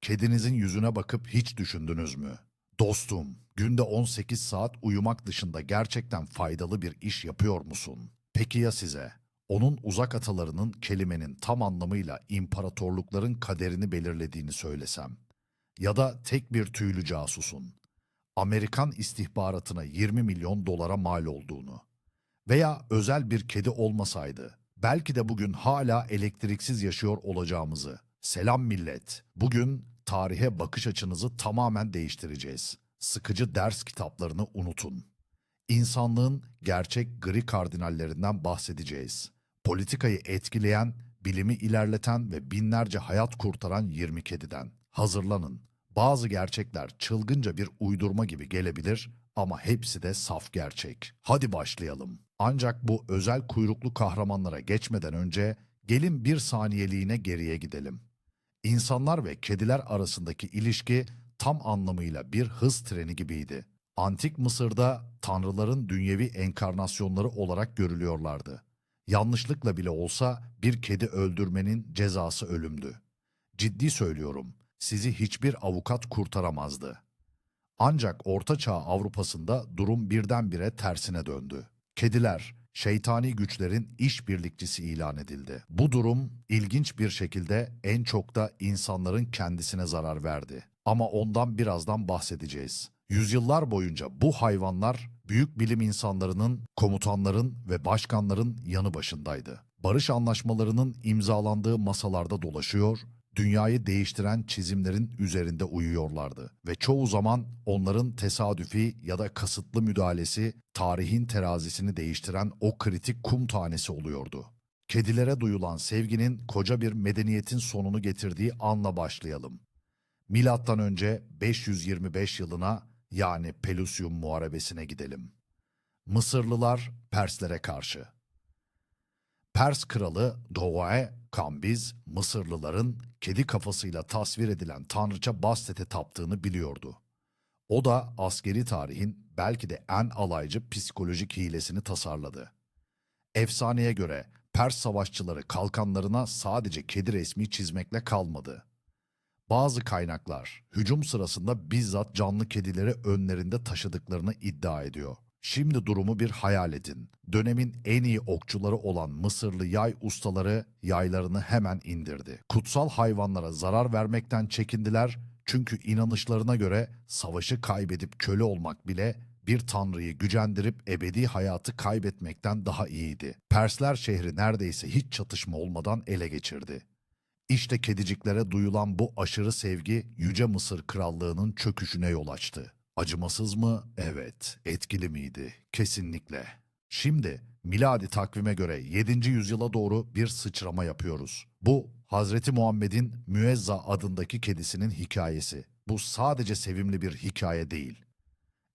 kedinizin yüzüne bakıp hiç düşündünüz mü? Dostum, günde 18 saat uyumak dışında gerçekten faydalı bir iş yapıyor musun? Peki ya size? Onun uzak atalarının kelimenin tam anlamıyla imparatorlukların kaderini belirlediğini söylesem. Ya da tek bir tüylü casusun. Amerikan istihbaratına 20 milyon dolara mal olduğunu. Veya özel bir kedi olmasaydı, belki de bugün hala elektriksiz yaşıyor olacağımızı. Selam millet. Bugün tarihe bakış açınızı tamamen değiştireceğiz. Sıkıcı ders kitaplarını unutun. İnsanlığın gerçek gri kardinallerinden bahsedeceğiz. Politikayı etkileyen, bilimi ilerleten ve binlerce hayat kurtaran 20 kediden. Hazırlanın. Bazı gerçekler çılgınca bir uydurma gibi gelebilir ama hepsi de saf gerçek. Hadi başlayalım. Ancak bu özel kuyruklu kahramanlara geçmeden önce gelin bir saniyeliğine geriye gidelim. İnsanlar ve kediler arasındaki ilişki tam anlamıyla bir hız treni gibiydi. Antik Mısır'da tanrıların dünyevi enkarnasyonları olarak görülüyorlardı. Yanlışlıkla bile olsa bir kedi öldürmenin cezası ölümdü. Ciddi söylüyorum, sizi hiçbir avukat kurtaramazdı. Ancak Orta Çağ Avrupa'sında durum birdenbire tersine döndü. Kediler, şeytani güçlerin işbirlikçisi ilan edildi. Bu durum ilginç bir şekilde en çok da insanların kendisine zarar verdi. Ama ondan birazdan bahsedeceğiz. Yüzyıllar boyunca bu hayvanlar büyük bilim insanlarının, komutanların ve başkanların yanı başındaydı. Barış anlaşmalarının imzalandığı masalarda dolaşıyor, dünyayı değiştiren çizimlerin üzerinde uyuyorlardı ve çoğu zaman onların tesadüfi ya da kasıtlı müdahalesi tarihin terazisini değiştiren o kritik kum tanesi oluyordu. Kedilere duyulan sevginin koca bir medeniyetin sonunu getirdiği anla başlayalım. Milattan önce 525 yılına yani Pelusium Muharebesi'ne gidelim. Mısırlılar Perslere karşı. Pers kralı Dovae Kambiz, Mısırlıların kedi kafasıyla tasvir edilen tanrıça Bastet'e taptığını biliyordu. O da askeri tarihin belki de en alaycı psikolojik hilesini tasarladı. Efsaneye göre Pers savaşçıları kalkanlarına sadece kedi resmi çizmekle kalmadı. Bazı kaynaklar hücum sırasında bizzat canlı kedileri önlerinde taşıdıklarını iddia ediyor. Şimdi durumu bir hayal edin. Dönemin en iyi okçuları olan Mısırlı yay ustaları yaylarını hemen indirdi. Kutsal hayvanlara zarar vermekten çekindiler çünkü inanışlarına göre savaşı kaybedip köle olmak bile bir tanrıyı gücendirip ebedi hayatı kaybetmekten daha iyiydi. Persler şehri neredeyse hiç çatışma olmadan ele geçirdi. İşte kediciklere duyulan bu aşırı sevgi Yüce Mısır Krallığı'nın çöküşüne yol açtı. Acımasız mı? Evet. Etkili miydi? Kesinlikle. Şimdi miladi takvime göre 7. yüzyıla doğru bir sıçrama yapıyoruz. Bu Hazreti Muhammed'in Müezza adındaki kedisinin hikayesi. Bu sadece sevimli bir hikaye değil.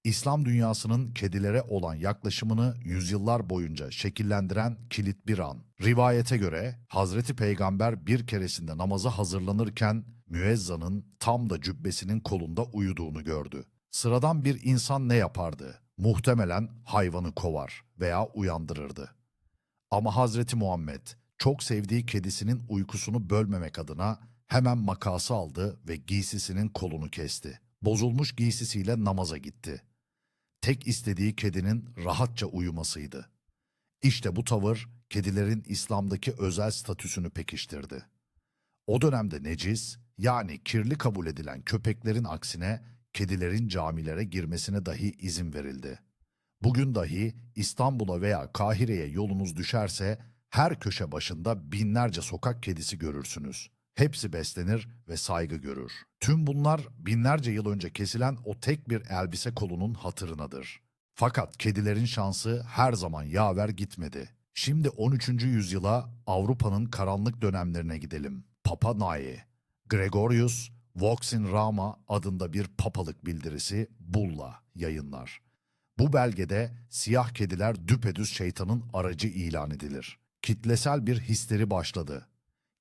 İslam dünyasının kedilere olan yaklaşımını yüzyıllar boyunca şekillendiren kilit bir an. Rivayete göre Hazreti Peygamber bir keresinde namaza hazırlanırken Müezza'nın tam da cübbesinin kolunda uyuduğunu gördü. Sıradan bir insan ne yapardı? Muhtemelen hayvanı kovar veya uyandırırdı. Ama Hazreti Muhammed çok sevdiği kedisinin uykusunu bölmemek adına hemen makası aldı ve giysisinin kolunu kesti. Bozulmuş giysisiyle namaza gitti. Tek istediği kedinin rahatça uyumasıydı. İşte bu tavır kedilerin İslam'daki özel statüsünü pekiştirdi. O dönemde necis yani kirli kabul edilen köpeklerin aksine kedilerin camilere girmesine dahi izin verildi. Bugün dahi İstanbul'a veya Kahire'ye yolunuz düşerse her köşe başında binlerce sokak kedisi görürsünüz. Hepsi beslenir ve saygı görür. Tüm bunlar binlerce yıl önce kesilen o tek bir elbise kolunun hatırınadır. Fakat kedilerin şansı her zaman yaver gitmedi. Şimdi 13. yüzyıla Avrupa'nın karanlık dönemlerine gidelim. Papa Nai, Gregorius Vox in Rama adında bir papalık bildirisi Bulla yayınlar. Bu belgede siyah kediler düpedüz şeytanın aracı ilan edilir. Kitlesel bir histeri başladı.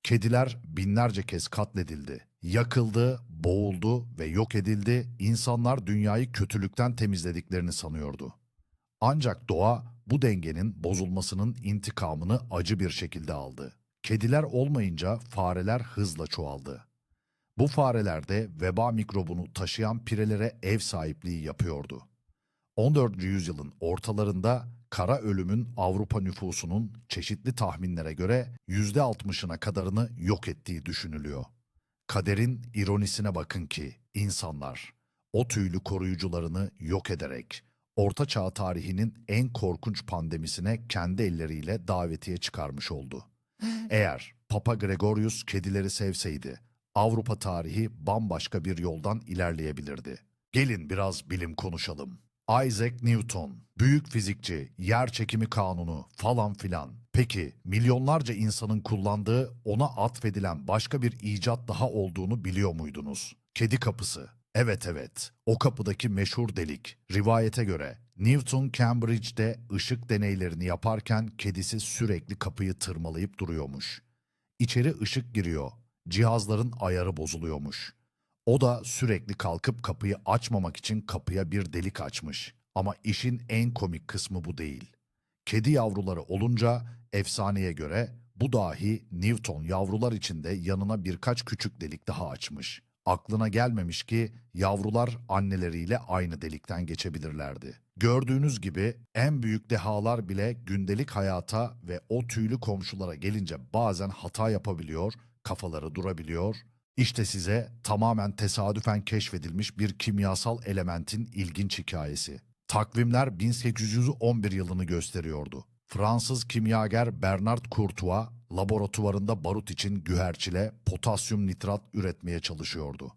Kediler binlerce kez katledildi, yakıldı, boğuldu ve yok edildi. İnsanlar dünyayı kötülükten temizlediklerini sanıyordu. Ancak doğa bu dengenin bozulmasının intikamını acı bir şekilde aldı. Kediler olmayınca fareler hızla çoğaldı. Bu fareler de veba mikrobunu taşıyan pirelere ev sahipliği yapıyordu. 14. yüzyılın ortalarında kara ölümün Avrupa nüfusunun çeşitli tahminlere göre %60'ına kadarını yok ettiği düşünülüyor. Kaderin ironisine bakın ki insanlar o tüylü koruyucularını yok ederek Orta Çağ tarihinin en korkunç pandemisine kendi elleriyle davetiye çıkarmış oldu. Eğer Papa Gregorius kedileri sevseydi, Avrupa tarihi bambaşka bir yoldan ilerleyebilirdi. Gelin biraz bilim konuşalım. Isaac Newton, büyük fizikçi, yer çekimi kanunu falan filan. Peki milyonlarca insanın kullandığı ona atfedilen başka bir icat daha olduğunu biliyor muydunuz? Kedi kapısı. Evet evet, o kapıdaki meşhur delik. Rivayete göre Newton Cambridge'de ışık deneylerini yaparken kedisi sürekli kapıyı tırmalayıp duruyormuş. İçeri ışık giriyor. Cihazların ayarı bozuluyormuş. O da sürekli kalkıp kapıyı açmamak için kapıya bir delik açmış. Ama işin en komik kısmı bu değil. Kedi yavruları olunca efsaneye göre bu dahi Newton yavrular içinde yanına birkaç küçük delik daha açmış. Aklına gelmemiş ki yavrular anneleriyle aynı delikten geçebilirlerdi. Gördüğünüz gibi en büyük dehalar bile gündelik hayata ve o tüylü komşulara gelince bazen hata yapabiliyor, kafaları durabiliyor. İşte size tamamen tesadüfen keşfedilmiş bir kimyasal elementin ilginç hikayesi. Takvimler 1811 yılını gösteriyordu. Fransız kimyager Bernard Courtois laboratuvarında barut için güherçile potasyum nitrat üretmeye çalışıyordu.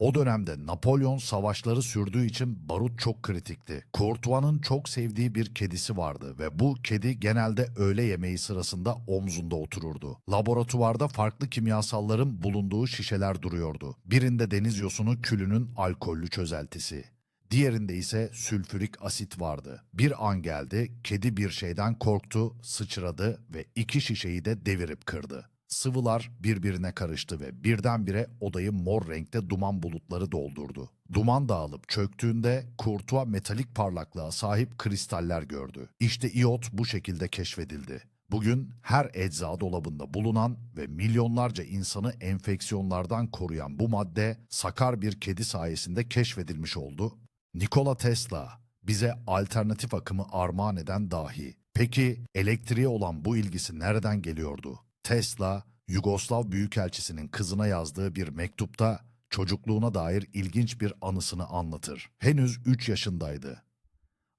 O dönemde Napolyon savaşları sürdüğü için barut çok kritikti. Courtois'ın çok sevdiği bir kedisi vardı ve bu kedi genelde öğle yemeği sırasında omzunda otururdu. Laboratuvarda farklı kimyasalların bulunduğu şişeler duruyordu. Birinde deniz yosunu külünün alkollü çözeltisi. Diğerinde ise sülfürik asit vardı. Bir an geldi, kedi bir şeyden korktu, sıçradı ve iki şişeyi de devirip kırdı. Sıvılar birbirine karıştı ve birdenbire odayı mor renkte duman bulutları doldurdu. Duman dağılıp çöktüğünde Courtois metalik parlaklığa sahip kristaller gördü. İşte iot bu şekilde keşfedildi. Bugün her ecza dolabında bulunan ve milyonlarca insanı enfeksiyonlardan koruyan bu madde sakar bir kedi sayesinde keşfedilmiş oldu. Nikola Tesla bize alternatif akımı armağan eden dahi. Peki elektriğe olan bu ilgisi nereden geliyordu? Tesla, Yugoslav Büyükelçisi'nin kızına yazdığı bir mektupta çocukluğuna dair ilginç bir anısını anlatır. Henüz 3 yaşındaydı.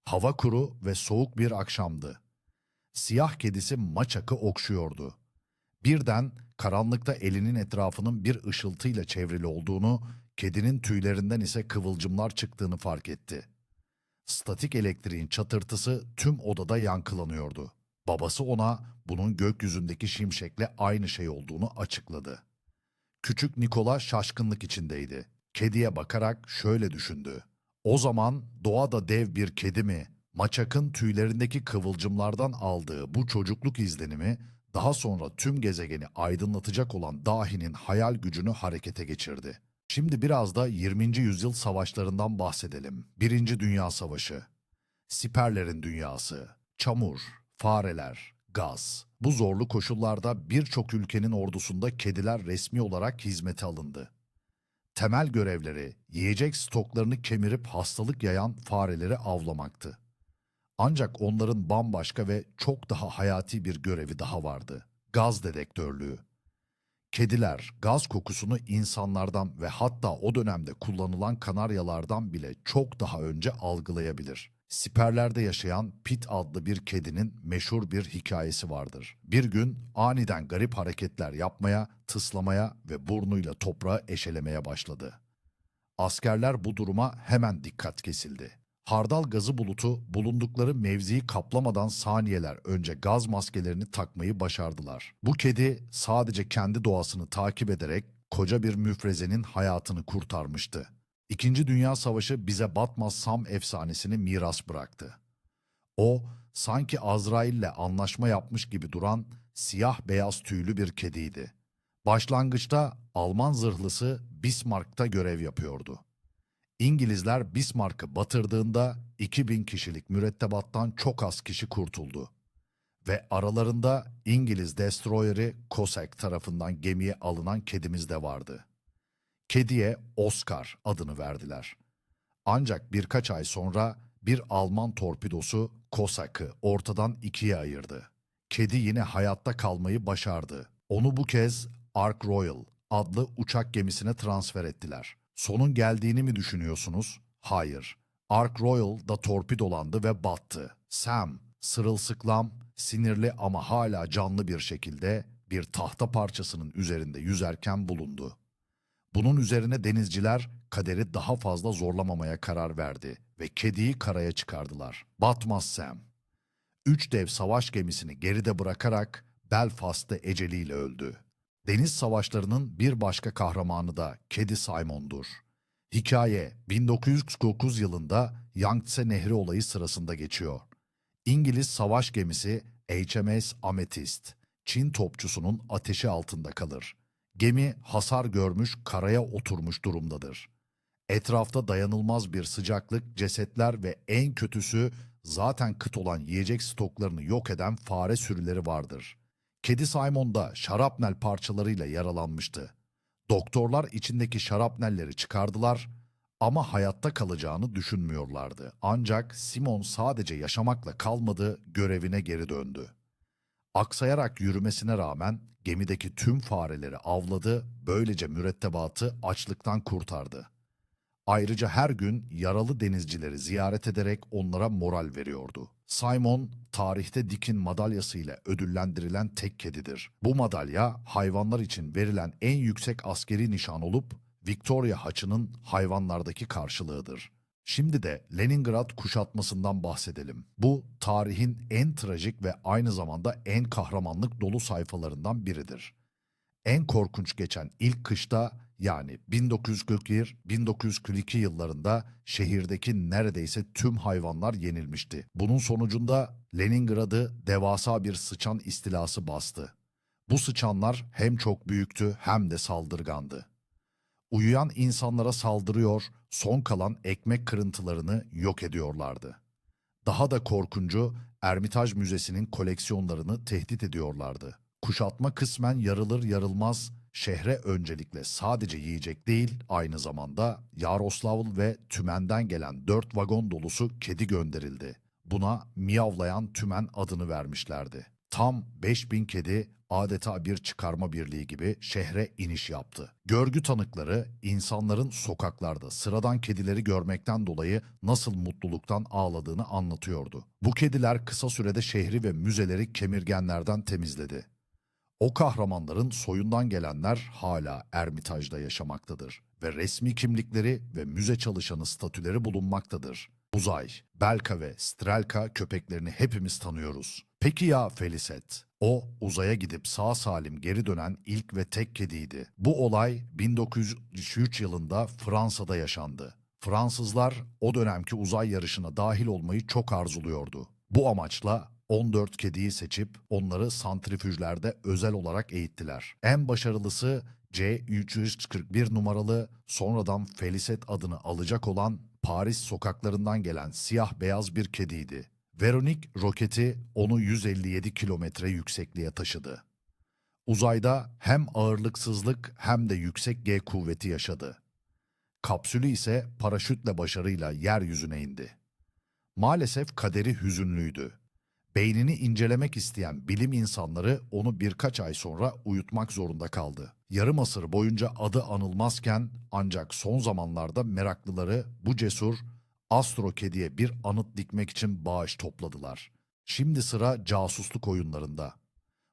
Hava kuru ve soğuk bir akşamdı. Siyah kedisi maçakı okşuyordu. Birden karanlıkta elinin etrafının bir ışıltıyla çevrili olduğunu, kedinin tüylerinden ise kıvılcımlar çıktığını fark etti. Statik elektriğin çatırtısı tüm odada yankılanıyordu. Babası ona bunun gökyüzündeki şimşekle aynı şey olduğunu açıkladı. Küçük Nikola şaşkınlık içindeydi. Kediye bakarak şöyle düşündü. O zaman doğada dev bir kedi mi, maçakın tüylerindeki kıvılcımlardan aldığı bu çocukluk izlenimi daha sonra tüm gezegeni aydınlatacak olan dahinin hayal gücünü harekete geçirdi. Şimdi biraz da 20. yüzyıl savaşlarından bahsedelim. Birinci Dünya Savaşı. Siperlerin dünyası, çamur, fareler, gaz. Bu zorlu koşullarda birçok ülkenin ordusunda kediler resmi olarak hizmete alındı. Temel görevleri yiyecek stoklarını kemirip hastalık yayan fareleri avlamaktı. Ancak onların bambaşka ve çok daha hayati bir görevi daha vardı. Gaz dedektörlüğü. Kediler gaz kokusunu insanlardan ve hatta o dönemde kullanılan kanaryalardan bile çok daha önce algılayabilir. Siperlerde yaşayan Pit adlı bir kedinin meşhur bir hikayesi vardır. Bir gün aniden garip hareketler yapmaya, tıslamaya ve burnuyla toprağı eşelemeye başladı. Askerler bu duruma hemen dikkat kesildi. Hardal gazı bulutu bulundukları mevziyi kaplamadan saniyeler önce gaz maskelerini takmayı başardılar. Bu kedi sadece kendi doğasını takip ederek koca bir müfrezenin hayatını kurtarmıştı. İkinci Dünya Savaşı bize Batmaz Sam efsanesini miras bıraktı. O, sanki Azrail'le anlaşma yapmış gibi duran siyah beyaz tüylü bir kediydi. Başlangıçta Alman zırhlısı Bismarck'ta görev yapıyordu. İngilizler Bismarck'ı batırdığında 2000 kişilik mürettebattan çok az kişi kurtuldu. Ve aralarında İngiliz destroyeri Cossack tarafından gemiye alınan kedimiz de vardı. Kediye Oscar adını verdiler. Ancak birkaç ay sonra bir Alman torpidosu Kosak'ı ortadan ikiye ayırdı. Kedi yine hayatta kalmayı başardı. Onu bu kez Ark Royal adlı uçak gemisine transfer ettiler. Sonun geldiğini mi düşünüyorsunuz? Hayır. Ark Royal da torpidolandı ve battı. Sam, sırılsıklam, sinirli ama hala canlı bir şekilde bir tahta parçasının üzerinde yüzerken bulundu. Bunun üzerine denizciler kaderi daha fazla zorlamamaya karar verdi ve kediyi karaya çıkardılar. Batmaz Sam. Üç dev savaş gemisini geride bırakarak Belfast'ta eceliyle öldü. Deniz savaşlarının bir başka kahramanı da Kedi Simon'dur. Hikaye 1909 yılında Yangtze Nehri olayı sırasında geçiyor. İngiliz savaş gemisi HMS Amethyst, Çin topçusunun ateşi altında kalır. Gemi hasar görmüş karaya oturmuş durumdadır. Etrafta dayanılmaz bir sıcaklık, cesetler ve en kötüsü zaten kıt olan yiyecek stoklarını yok eden fare sürüleri vardır. Kedi Simon da şarapnel parçalarıyla yaralanmıştı. Doktorlar içindeki şarapnelleri çıkardılar ama hayatta kalacağını düşünmüyorlardı. Ancak Simon sadece yaşamakla kalmadı, görevine geri döndü. Aksayarak yürümesine rağmen gemideki tüm fareleri avladı, böylece mürettebatı açlıktan kurtardı. Ayrıca her gün yaralı denizcileri ziyaret ederek onlara moral veriyordu. Simon, tarihte Dick'in madalyası ile ödüllendirilen tek kedidir. Bu madalya hayvanlar için verilen en yüksek askeri nişan olup Victoria haçının hayvanlardaki karşılığıdır. Şimdi de Leningrad kuşatmasından bahsedelim. Bu tarihin en trajik ve aynı zamanda en kahramanlık dolu sayfalarından biridir. En korkunç geçen ilk kışta yani 1941-1942 yıllarında şehirdeki neredeyse tüm hayvanlar yenilmişti. Bunun sonucunda Leningrad'ı devasa bir sıçan istilası bastı. Bu sıçanlar hem çok büyüktü hem de saldırgandı. Uyuyan insanlara saldırıyor, son kalan ekmek kırıntılarını yok ediyorlardı. Daha da korkuncu Ermitaj Müzesi'nin koleksiyonlarını tehdit ediyorlardı. Kuşatma kısmen yarılır yarılmaz şehre öncelikle sadece yiyecek değil aynı zamanda Yaroslavl ve Tümen'den gelen dört vagon dolusu kedi gönderildi. Buna miyavlayan Tümen adını vermişlerdi. Tam 5000 kedi adeta bir çıkarma birliği gibi şehre iniş yaptı. Görgü tanıkları insanların sokaklarda sıradan kedileri görmekten dolayı nasıl mutluluktan ağladığını anlatıyordu. Bu kediler kısa sürede şehri ve müzeleri kemirgenlerden temizledi. O kahramanların soyundan gelenler hala Ermitaj'da yaşamaktadır ve resmi kimlikleri ve müze çalışanı statüleri bulunmaktadır. Uzay, Belka ve Strelka köpeklerini hepimiz tanıyoruz. Peki ya Feliset? O uzaya gidip sağ salim geri dönen ilk ve tek kediydi. Bu olay 1903 yılında Fransa'da yaşandı. Fransızlar o dönemki uzay yarışına dahil olmayı çok arzuluyordu. Bu amaçla 14 kediyi seçip onları santrifüjlerde özel olarak eğittiler. En başarılısı C341 numaralı sonradan Feliset adını alacak olan Paris sokaklarından gelen siyah beyaz bir kediydi. Veronik roketi onu 157 kilometre yüksekliğe taşıdı. Uzayda hem ağırlıksızlık hem de yüksek G kuvveti yaşadı. Kapsülü ise paraşütle başarıyla yeryüzüne indi. Maalesef kaderi hüzünlüydü. Beynini incelemek isteyen bilim insanları onu birkaç ay sonra uyutmak zorunda kaldı. Yarım asır boyunca adı anılmazken ancak son zamanlarda meraklıları bu cesur Astro Kedi'ye bir anıt dikmek için bağış topladılar. Şimdi sıra casusluk oyunlarında.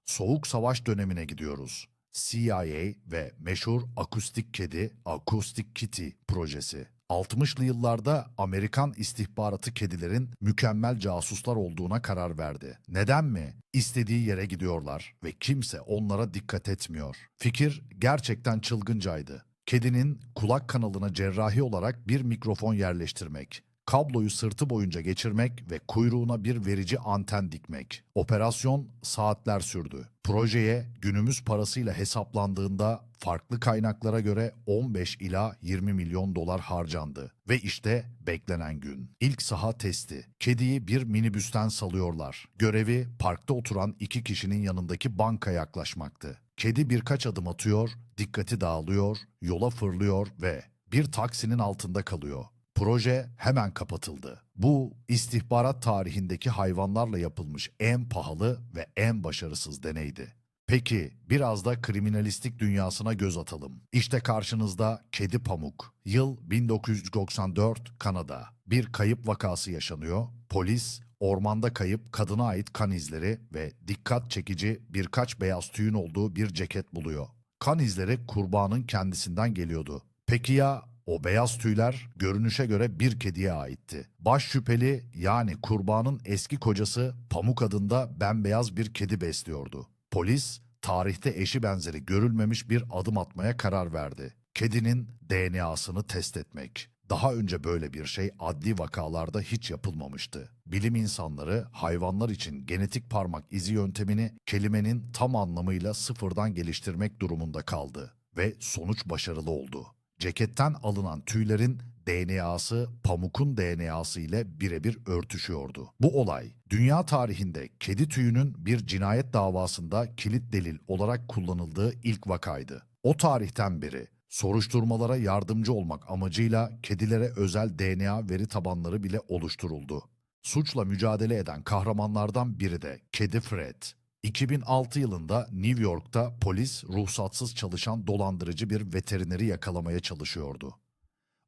Soğuk Savaş dönemine gidiyoruz. CIA ve meşhur akustik kedi Acoustic Kitty projesi. 60'lı yıllarda Amerikan istihbaratı kedilerin mükemmel casuslar olduğuna karar verdi. Neden mi? İstediği yere gidiyorlar ve kimse onlara dikkat etmiyor. Fikir gerçekten çılgıncaydı. Kedinin kulak kanalına cerrahi olarak bir mikrofon yerleştirmek, kabloyu sırtı boyunca geçirmek ve kuyruğuna bir verici anten dikmek. Operasyon saatler sürdü. Projeye günümüz parasıyla hesaplandığında farklı kaynaklara göre 15 ila 20 milyon dolar harcandı. Ve işte beklenen gün. İlk saha testi. Kediyi bir minibüsten salıyorlar. Görevi parkta oturan iki kişinin yanındaki banka yaklaşmaktı. Kedi birkaç adım atıyor, dikkati dağılıyor, yola fırlıyor ve bir taksinin altında kalıyor. Proje hemen kapatıldı. Bu istihbarat tarihindeki hayvanlarla yapılmış en pahalı ve en başarısız deneydi. Peki biraz da kriminalistik dünyasına göz atalım. İşte karşınızda Kedi Pamuk. Yıl 1994 Kanada. Bir kayıp vakası yaşanıyor. Polis ormanda kayıp kadına ait kan izleri ve dikkat çekici birkaç beyaz tüyün olduğu bir ceket buluyor. Kan izleri kurbanın kendisinden geliyordu. Peki ya o beyaz tüyler görünüşe göre bir kediye aitti. Baş şüpheli yani kurbanın eski kocası Pamuk adında bembeyaz bir kedi besliyordu. Polis tarihte eşi benzeri görülmemiş bir adım atmaya karar verdi. Kedinin DNA'sını test etmek. Daha önce böyle bir şey adli vakalarda hiç yapılmamıştı. Bilim insanları hayvanlar için genetik parmak izi yöntemini kelimenin tam anlamıyla sıfırdan geliştirmek durumunda kaldı ve sonuç başarılı oldu. Ceketten alınan tüylerin DNA'sı pamukun DNA'sı ile birebir örtüşüyordu. Bu olay dünya tarihinde kedi tüyünün bir cinayet davasında kilit delil olarak kullanıldığı ilk vakaydı. O tarihten beri soruşturmalara yardımcı olmak amacıyla kedilere özel DNA veri tabanları bile oluşturuldu. Suçla mücadele eden kahramanlardan biri de Kedi Fred. 2006 yılında New York'ta polis ruhsatsız çalışan dolandırıcı bir veterineri yakalamaya çalışıyordu.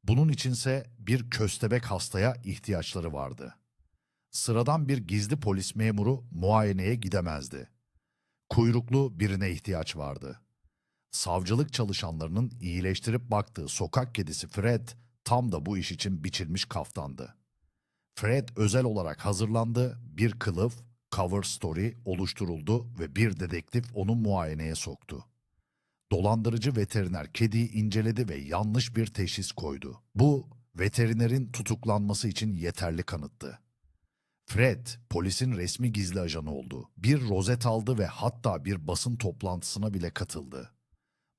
Bunun içinse bir köstebek hastaya ihtiyaçları vardı. Sıradan bir gizli polis memuru muayeneye gidemezdi. Kuyruklu birine ihtiyaç vardı. Savcılık çalışanlarının iyileştirip baktığı sokak kedisi Fred tam da bu iş için biçilmiş kaftandı. Fred özel olarak hazırlandı, bir kılıf, cover story oluşturuldu ve bir dedektif onu muayeneye soktu. Dolandırıcı veteriner kediyi inceledi ve yanlış bir teşhis koydu. Bu, veterinerin tutuklanması için yeterli kanıttı. Fred, polisin resmi gizli ajanı oldu. Bir rozet aldı ve hatta bir basın toplantısına bile katıldı.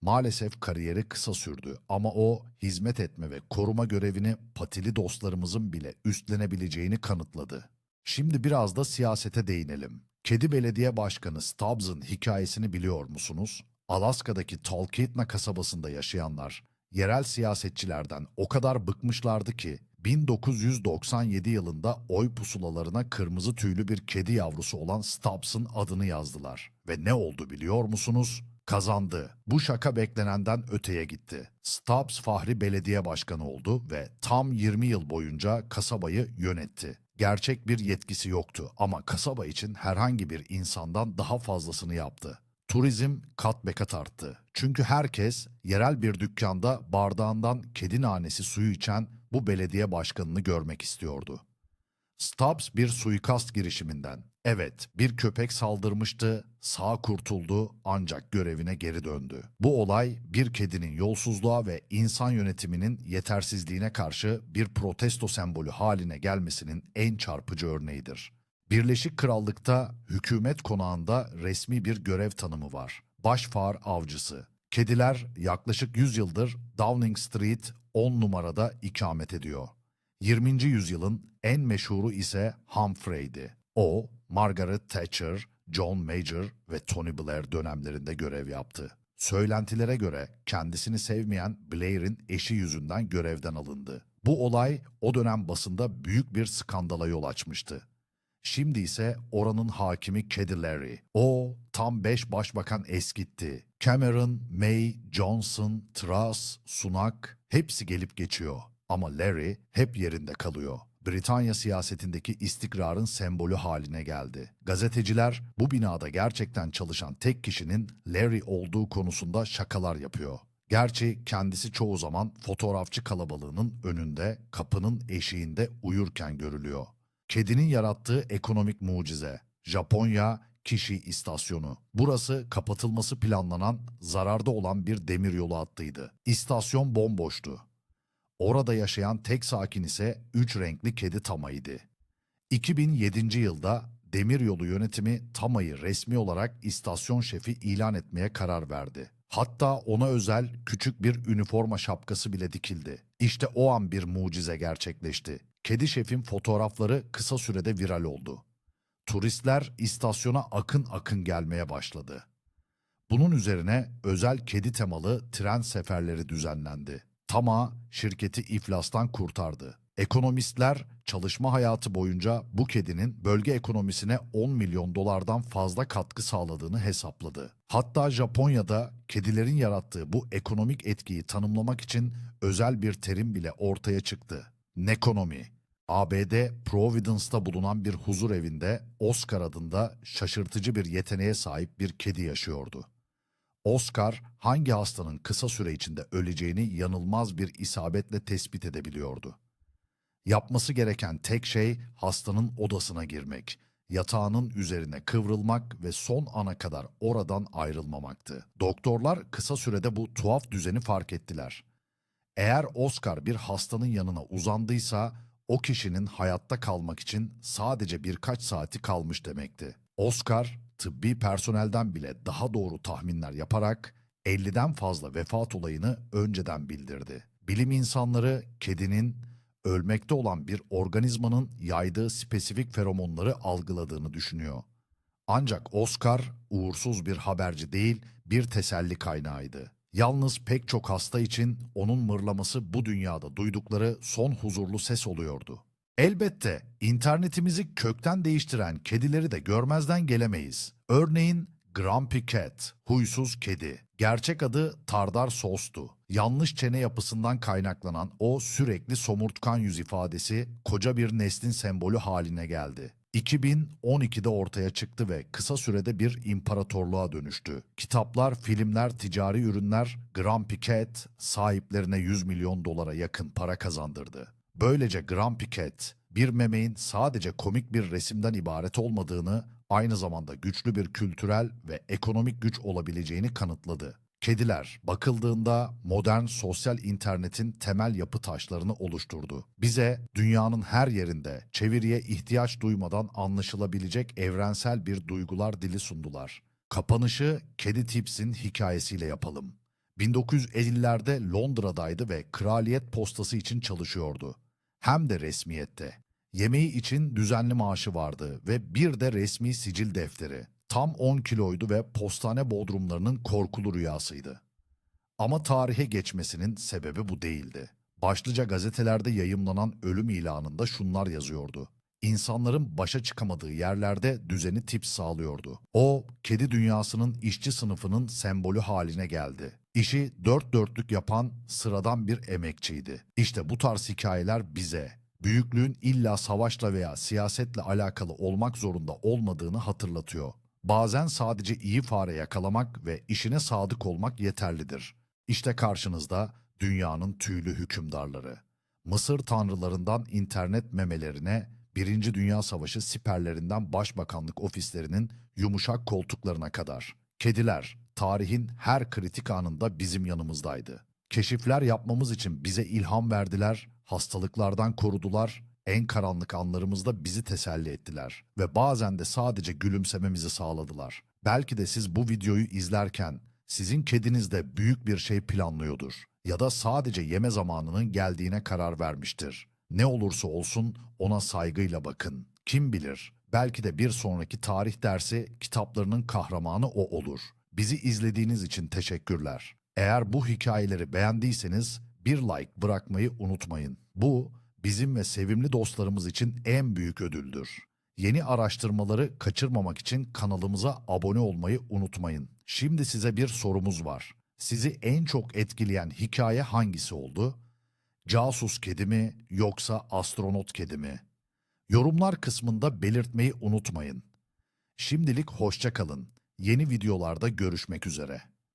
Maalesef kariyeri kısa sürdü ama o hizmet etme ve koruma görevini patili dostlarımızın bile üstlenebileceğini kanıtladı. Şimdi biraz da siyasete değinelim. Kedi Belediye Başkanı Stubbs'ın hikayesini biliyor musunuz? Alaska'daki Talkeetna kasabasında yaşayanlar yerel siyasetçilerden o kadar bıkmışlardı ki 1997 yılında oy pusulalarına kırmızı tüylü bir kedi yavrusu olan Stubbs'ın adını yazdılar. Ve ne oldu biliyor musunuz? Kazandı. Bu şaka beklenenden öteye gitti. Stubbs Fahri Belediye Başkanı oldu ve tam 20 yıl boyunca kasabayı yönetti. Gerçek bir yetkisi yoktu ama kasaba için herhangi bir insandan daha fazlasını yaptı. Turizm kat be kat arttı. Çünkü herkes yerel bir dükkanda bardağından kedi nanesi suyu içen bu belediye başkanını görmek istiyordu. Stubbs bir suikast girişiminden. Evet, bir köpek saldırmıştı, sağ kurtuldu ancak görevine geri döndü. Bu olay bir kedinin yolsuzluğa ve insan yönetiminin yetersizliğine karşı bir protesto sembolü haline gelmesinin en çarpıcı örneğidir. Birleşik Krallık'ta hükümet konağında resmi bir görev tanımı var. Başfar avcısı. Kediler yaklaşık 100 yıldır Downing Street 10 numarada ikamet ediyor. 20. yüzyılın en meşhuru ise Humphrey'di. O, Margaret Thatcher, John Major ve Tony Blair dönemlerinde görev yaptı. Söylentilere göre kendisini sevmeyen Blair'in eşi yüzünden görevden alındı. Bu olay o dönem basında büyük bir skandala yol açmıştı. Şimdi ise oranın hakimi Kedi Larry. O tam beş başbakan eskitti. Cameron, May, Johnson, Truss, Sunak hepsi gelip geçiyor. Ama Larry hep yerinde kalıyor. Britanya siyasetindeki istikrarın sembolü haline geldi. Gazeteciler bu binada gerçekten çalışan tek kişinin Larry olduğu konusunda şakalar yapıyor. Gerçi kendisi çoğu zaman fotoğrafçı kalabalığının önünde, kapının eşiğinde uyurken görülüyor. Kedinin yarattığı ekonomik mucize. Japonya Kişi istasyonu. Burası kapatılması planlanan, zararda olan bir demiryolu hattıydı. İstasyon bomboştu. Orada yaşayan tek sakin ise üç renkli kedi Tama'ydı. 2007 yılda demiryolu yönetimi Tama'yı resmi olarak istasyon şefi ilan etmeye karar verdi. Hatta ona özel küçük bir üniforma şapkası bile dikildi. İşte o an bir mucize gerçekleşti. Kedi şefin fotoğrafları kısa sürede viral oldu. Turistler istasyona akın akın gelmeye başladı. Bunun üzerine özel kedi temalı tren seferleri düzenlendi. Tama şirketi iflastan kurtardı. Ekonomistler çalışma hayatı boyunca bu kedinin bölge ekonomisine 10 milyon dolardan fazla katkı sağladığını hesapladı. Hatta Japonya'da kedilerin yarattığı bu ekonomik etkiyi tanımlamak için özel bir terim bile ortaya çıktı. Nekonomi. ABD Providence'da bulunan bir huzur evinde Oscar adında şaşırtıcı bir yeteneğe sahip bir kedi yaşıyordu. Oscar hangi hastanın kısa süre içinde öleceğini yanılmaz bir isabetle tespit edebiliyordu. Yapması gereken tek şey hastanın odasına girmek, yatağının üzerine kıvrılmak ve son ana kadar oradan ayrılmamaktı. Doktorlar kısa sürede bu tuhaf düzeni fark ettiler. Eğer Oscar bir hastanın yanına uzandıysa o kişinin hayatta kalmak için sadece birkaç saati kalmış demekti. Oscar tıbbi personelden bile daha doğru tahminler yaparak 50'den fazla vefat olayını önceden bildirdi. Bilim insanları kedinin ölmekte olan bir organizmanın yaydığı spesifik feromonları algıladığını düşünüyor. Ancak Oscar uğursuz bir haberci değil, bir teselli kaynağıydı. Yalnız pek çok hasta için onun mırlaması bu dünyada duydukları son huzurlu ses oluyordu. Elbette internetimizi kökten değiştiren kedileri de görmezden gelemeyiz. Örneğin Grumpy Cat, huysuz kedi. Gerçek adı Tardar Sos'tu. Yanlış çene yapısından kaynaklanan o sürekli somurtkan yüz ifadesi koca bir neslin sembolü haline geldi. 2012'de ortaya çıktı ve kısa sürede bir imparatorluğa dönüştü. Kitaplar, filmler, ticari ürünler Grumpy Cat sahiplerine 100 milyon dolara yakın para kazandırdı. Böylece Grumpy Cat bir memeğin sadece komik bir resimden ibaret olmadığını, aynı zamanda güçlü bir kültürel ve ekonomik güç olabileceğini kanıtladı. Kediler bakıldığında modern sosyal internetin temel yapı taşlarını oluşturdu. Bize dünyanın her yerinde çeviriye ihtiyaç duymadan anlaşılabilecek evrensel bir duygular dili sundular. Kapanışı Kedi Tips'in hikayesiyle yapalım. 1950'lerde Londra'daydı ve kraliyet postası için çalışıyordu. Hem de resmiyette. Yemeği için düzenli maaşı vardı ve bir de resmi sicil defteri. Tam 10 kiloydu ve postane bodrumlarının korkulu rüyasıydı. Ama tarihe geçmesinin sebebi bu değildi. Başlıca gazetelerde yayımlanan ölüm ilanında şunlar yazıyordu. İnsanların başa çıkamadığı yerlerde düzeni tip sağlıyordu. O, kedi dünyasının işçi sınıfının sembolü haline geldi. İşi dört dörtlük yapan sıradan bir emekçiydi. İşte bu tarz hikayeler bize, büyüklüğün illa savaşla veya siyasetle alakalı olmak zorunda olmadığını hatırlatıyor. Bazen sadece iyi fare yakalamak ve işine sadık olmak yeterlidir. İşte karşınızda dünyanın tüylü hükümdarları. Mısır tanrılarından internet memelerine, Birinci Dünya Savaşı siperlerinden başbakanlık ofislerinin yumuşak koltuklarına kadar. Kediler, tarihin her kritik anında bizim yanımızdaydı. Keşifler yapmamız için bize ilham verdiler, hastalıklardan korudular, en karanlık anlarımızda bizi teselli ettiler ve bazen de sadece gülümsememizi sağladılar. Belki de siz bu videoyu izlerken sizin kediniz de büyük bir şey planlıyordur ya da sadece yeme zamanının geldiğine karar vermiştir. Ne olursa olsun ona saygıyla bakın. Kim bilir belki de bir sonraki tarih dersi kitaplarının kahramanı o olur. Bizi izlediğiniz için teşekkürler. Eğer bu hikayeleri beğendiyseniz bir like bırakmayı unutmayın. Bu bizim ve sevimli dostlarımız için en büyük ödüldür. Yeni araştırmaları kaçırmamak için kanalımıza abone olmayı unutmayın. Şimdi size bir sorumuz var. Sizi en çok etkileyen hikaye hangisi oldu? Casus kedi mi yoksa astronot kedi mi? Yorumlar kısmında belirtmeyi unutmayın. Şimdilik hoşça kalın. Yeni videolarda görüşmek üzere.